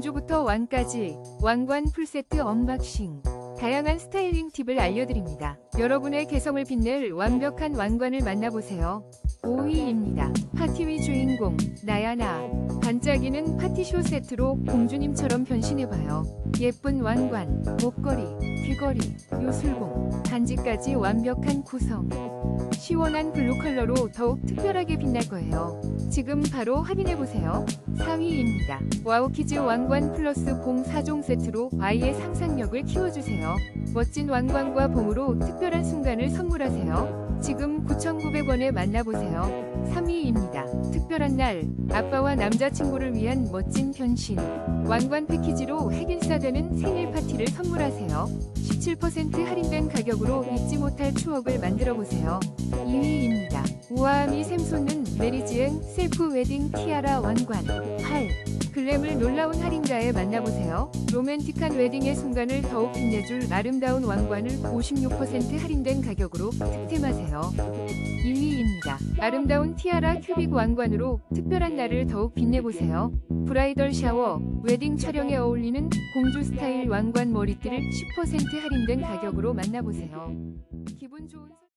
공주부터 왕까지 왕관 풀세트 언박싱. 다양한 스타일링 팁을 알려드립니다. 여러분의 개성을 빛낼 완벽한 왕관을 만나보세요. 5위입니다. 파티위 주인공 나야나. 반짝이는 파티쇼 세트로 공주님처럼 변신해봐요. 예쁜 왕관, 목걸이, 귀걸이, 요술봉, 반지까지 완벽한 구성. 시원한 블루 컬러로 더욱 특별하게 빛날 거예요. 지금 바로 확인해보세요. 4위입니다. 와우키즈 왕관 플러스 봉 4종 세트로 아이의 상상력을 키워주세요. 멋진 왕관과 봉으로 특별한 순간을 선물하세요. 지금 9,900원에 만나보세요. 3위입니다. 특별한 날, 아빠와 남자친구를 위한 멋진 변신. 왕관 패키지로 핵인싸되는 생일 파티를 선물하세요. 17% 할인된 가격으로 잊지 못할 추억을 만들어 보세요. 2위입니다. 우아함이 샘솟는 메리지행 셀프 웨딩 티아라 왕관 8. 글램을 놀라운 할인가에 만나보세요. 로맨틱한 웨딩의 순간을 더욱 빛내줄 아름다운 왕관을 56% 할인된 가격으로 득템하세요. 2위입니다. 아름다운 티아라 큐빅 왕관으로 특별한 날을 더욱 빛내보세요. 브라이덜 샤워, 웨딩 촬영에 어울리는 공주 스타일 왕관 머리띠를 10% 할인된 가격으로 만나보세요. 기분 좋은 설-